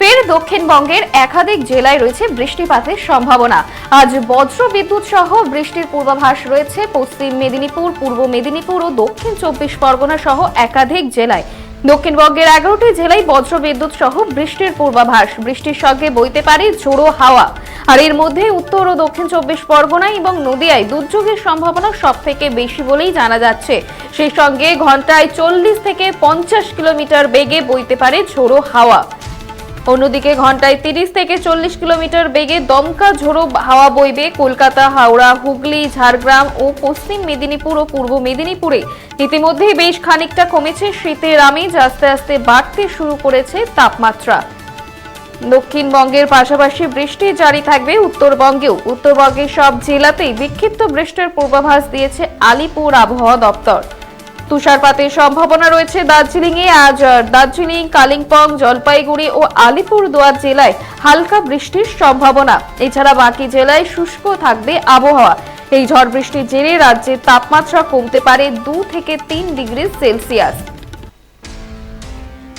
ফের দক্ষিণবঙ্গের একাধিক জেলায় রয়েছে বৃষ্টিপাতের সম্ভাবনা। আজ বজ্র বিদ্যুৎ সহ বৃষ্টির পূর্বাভাস রয়েছে পশ্চিম মেদিনীপুর, পূর্ব মেদিনীপুর ও দক্ষিণ চব্বিশ পরগনা সহ একাধিক জেলায়। দক্ষিণবঙ্গের এগারোটি জেলায় বজ্র বিদ্যুৎ সহ বৃষ্টির পূর্বাভাস। বৃষ্টির সঙ্গে বইতে পারে ঝোড়ো হাওয়া। আর এর মধ্যে উত্তর ও দক্ষিণ চব্বিশ পরগনায় এবং নদিয়ায় দুর্যোগের সম্ভাবনা সব থেকে বেশি বলেই জানা যাচ্ছে। সেই সঙ্গে ঘন্টায় চল্লিশ থেকে পঞ্চাশ কিলোমিটার বেগে বইতে পারে ঝোড়ো হাওয়া। অন্যদিকে ঘন্টায় তিরিশ থেকে চল্লিশ কিলোমিটার বেগে দমকা ঝোড়ো হাওয়া বইবে কলকাতা, হাওড়া, হুগলি, ঝাড়গ্রাম ও পশ্চিম মেদিনীপুর ও পূর্ব মেদিনীপুরে। ইতিমধ্যেই বেশ খানিকটা কমেছে শীতের আমেজ, আস্তে আস্তে বাড়তে শুরু করেছে তাপমাত্রা। দক্ষিণবঙ্গের পাশাপাশি বৃষ্টি জারি থাকবে উত্তরবঙ্গেও। উত্তরবঙ্গের সব জেলাতেই বিক্ষিপ্ত বৃষ্টির পূর্বাভাস দিয়েছে আলিপুর আবহাওয়া দপ্তর। তুষারপাতের সম্ভাবনা রয়েছে দার্জিলিং এ আজ দার্জিলিং, কালিম্পং, জলপাইগুড়ি ও আলিপুর দুয়ার জেলায় হালকা বৃষ্টির সম্ভাবনা। এছাড়া বাকি জেলায় শুষ্ক থাকবে আবহাওয়া। এই ঝড় বৃষ্টির জেরে রাজ্যের তাপমাত্রা কমতে পারে দু থেকে তিন ডিগ্রি সেলসিয়াস।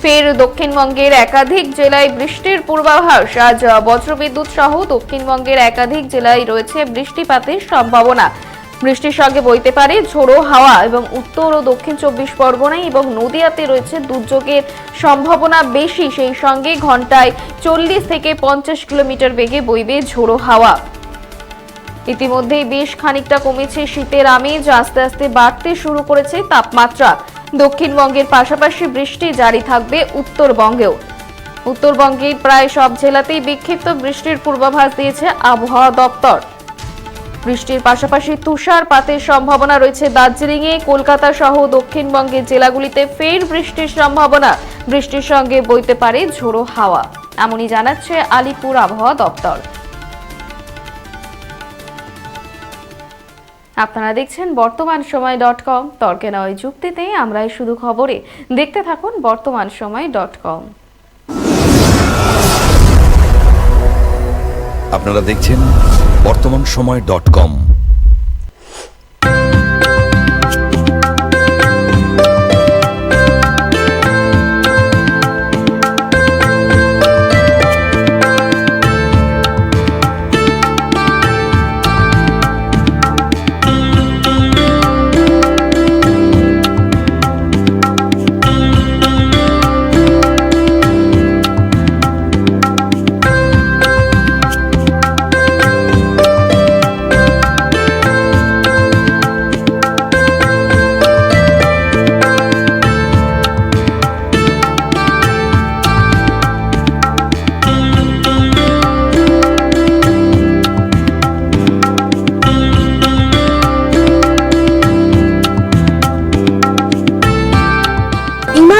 ফের দক্ষিণবঙ্গের একাধিক জেলায় বৃষ্টির পূর্বাভাস। আজ বজ্রবিদ্যুৎ সহ দক্ষিণবঙ্গের একাধিক জেলায় রয়েছে বৃষ্টিপাতের সম্ভাবনা। বৃষ্টির সঙ্গে বইতে পারে ঝোড়ো হাওয়া এবং উত্তর ও দক্ষিণ চব্বিশ পরগনায় এবং নদিয়াতে রয়েছে দুর্যোগের সম্ভাবনা বেশি। সেই সঙ্গে ঘন্টায় চল্লিশ থেকে পঞ্চাশ কিলোমিটার বেগে বইবে ঝোড়ো হাওয়া। ইতিমধ্যেই বেশ খানিকটা কমেছে শীতের আমেজ। আস্তে আস্তে বাড়তে শুরু করেছে তাপমাত্রা। দক্ষিণবঙ্গের পাশাপাশি বৃষ্টি জারি থাকবে উত্তরবঙ্গেও। উত্তরবঙ্গের প্রায় সব জেলাতেই বিক্ষিপ্ত বৃষ্টির পূর্বাভাস দিয়েছে আবহাওয়া দপ্তর। বৃষ্টির পাশাপাশি তুষারপাতের সম্ভাবনা রয়েছে দার্জিলিংয়ে, কলকাতা সহ দক্ষিণবঙ্গের জেলাগুলিতে ফের বৃষ্টির সম্ভাবনা। বৃষ্টির সঙ্গে বইতে পারে ঝোড়ো হাওয়া। এমনই জানাচ্ছে আলিপুর আবহাওয়া দপ্তর। আপনারা দেখছেন বর্তমান সময় ডট কম। তর্কে নয় যুক্তিতে আমরাই শুধু খবরে। দেখতে থাকুন বর্তমান সময় ডট কম। আপনারা দেখছেন বর্তমান সময় ডট কম।